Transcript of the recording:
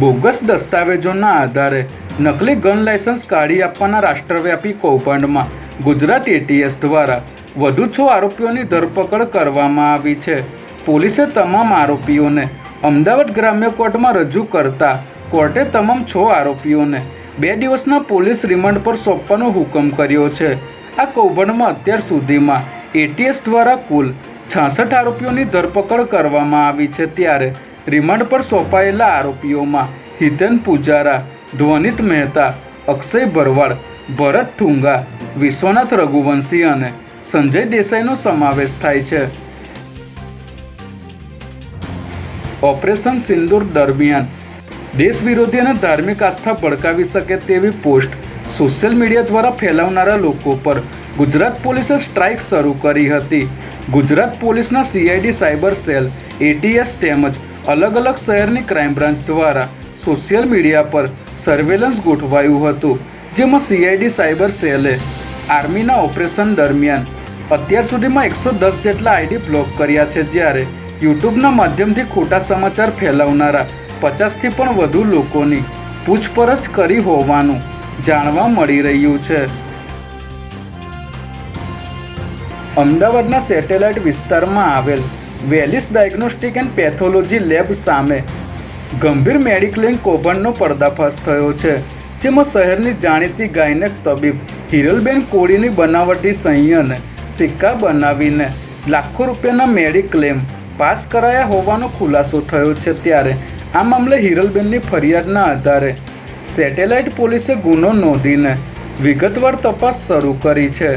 Bogus દસ્તાવેજોના આધારે નકલી gun licence કાઢી આપવાના રાષ્ટ્રવ્યાપી કૌભાંડમાં ગુજરાત એટીએસ દ્વારા વધુ છ આરોપીઓની ધરપકડ કરવામાં આવી છે. પોલીસે તમામ આરોપીઓને અમદાવાદ ગ્રામ્ય કોર્ટમાં રજૂ કરતા કોર્ટે તમામ છ આરોપીઓને બે દિવસના પોલીસ રિમાન્ડ પર સોંપવાનો હુકમ કર્યો છે. આ કૌભાંડમાં અત્યાર સુધીમાં એટીએસ દ્વારા કુલ છાસઠ આરોપીઓની ધરપકડ કરવામાં આવી છે. ત્યારે રિમાન્ડ પર સોંપાયેલા આરોપીઓમાં હિતેન પૂજારા, ધ્વનિત મહેતા, અક્ષય ભરવાડ ભરત ઠુંગા, વિશ્વનાથ રઘુવંશી અને સંજય દેસાઈનો સમાવેશ થાય છે. ઓપરેશન સિંદૂર દરમિયાન દેશ વિરોધી અને ધાર્મિક આસ્થા ભડકાવી શકે તેવી પોસ્ટ સોશિયલ મીડિયા દ્વારા ફેલાવનારા લોકો પર ગુજરાત પોલીસે સ્ટ્રાઇક શરૂ કરી હતી. ગુજરાત પોલીસના સીઆઈડી સાયબર સેલ એટીએસ તેમજ અલગ અલગ શહેરની ક્રાઇમ બ્રાન્ચ દ્વારા સોશિયલ મીડિયા પર સર્વેલન્સ ગોઠવાયું હતું, જેમાં સીઆઈડી સાયબર સેલે આર્મીના ઓપરેશન દરમિયાન અત્યાર સુધીમાં એકસો દસ જેટલા આઈડી બ્લોક કર્યા છે, જ્યારે યુટ્યુબના માધ્યમથી ખોટા સમાચાર ફેલાવનારા પચાસથી પણ વધુ લોકોની પૂછપરછ કરી હોવાનું જાણવા મળી રહ્યું છે. અમદાવાદના સેટેલાઇટ વિસ્તારમાં આવેલ વેલિસ ડાયગ્નોસ્ટિક એન્ડ પેથોલોજી લેબ સામે. ગંભીર મેડિક્લેમ કૌભાંડનો પર્દાફાશ થયો છે, જેમાં શહેરની જાણીતી ગાયનેક તબીબ હિરલબેન કોળીની બનાવટી સંયને સિક્કા બનાવીને લાખો રૂપિયાના મેડિક્લેમ પાસ કરાયા હોવાનો ખુલાસો થયો છે ત્યારે આ મામલે હિરલબેનની ફરિયાદના આધારે સેટેલાઇટ પોલીસે ગુનો નોંધીને વિગતવાર તપાસ શરૂ કરી છે.